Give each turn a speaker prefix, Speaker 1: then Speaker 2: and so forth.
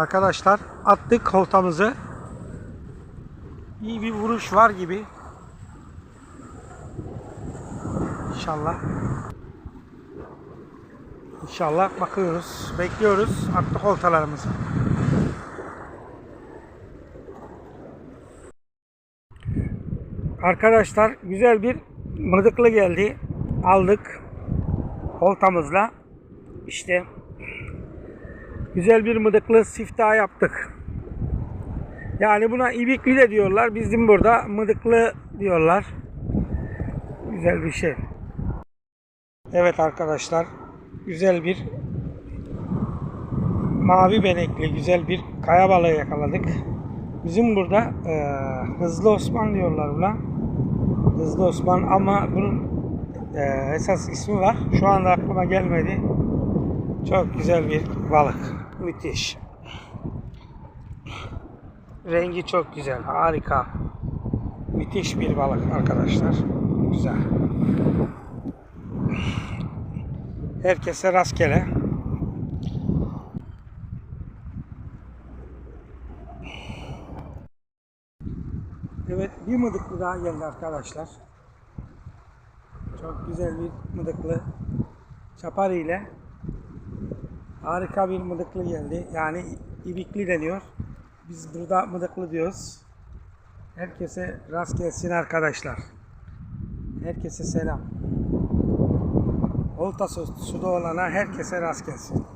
Speaker 1: Arkadaşlar attık koltamızı. İyi bir vuruş var gibi. İnşallah. İnşallah bakıyoruz. Bekliyoruz. Attık oltalarımızı. Arkadaşlar güzel bir mıdıklı geldi. Aldık. Oltamızla. İşte güzel bir mıdıklı siftah yaptık. Yani buna ibikli de diyorlar. Bizim burada mıdıklı diyorlar. Güzel bir şey. Evet arkadaşlar. Güzel bir mavi benekli güzel bir kaya balığı yakaladık. Bizim burada e, Hızlı Osman diyorlar buna. Hızlı Osman ama bunun e, esas ismi var. Şu anda aklıma gelmedi. Çok güzel bir balık. Müthiş. Rengi çok güzel. Harika. Müthiş bir balık arkadaşlar. Güzel. Herkese rastgele. Evet bir mıdıklı daha geldi arkadaşlar. Çok güzel bir mıdıklı. Çapar ile harika bir mıdıklı geldi. Yani ibikli deniyor. Biz burada mıdıklı diyoruz. Herkese rast gelsin arkadaşlar. Herkese selam. Olta su- suda olana herkese rast gelsin.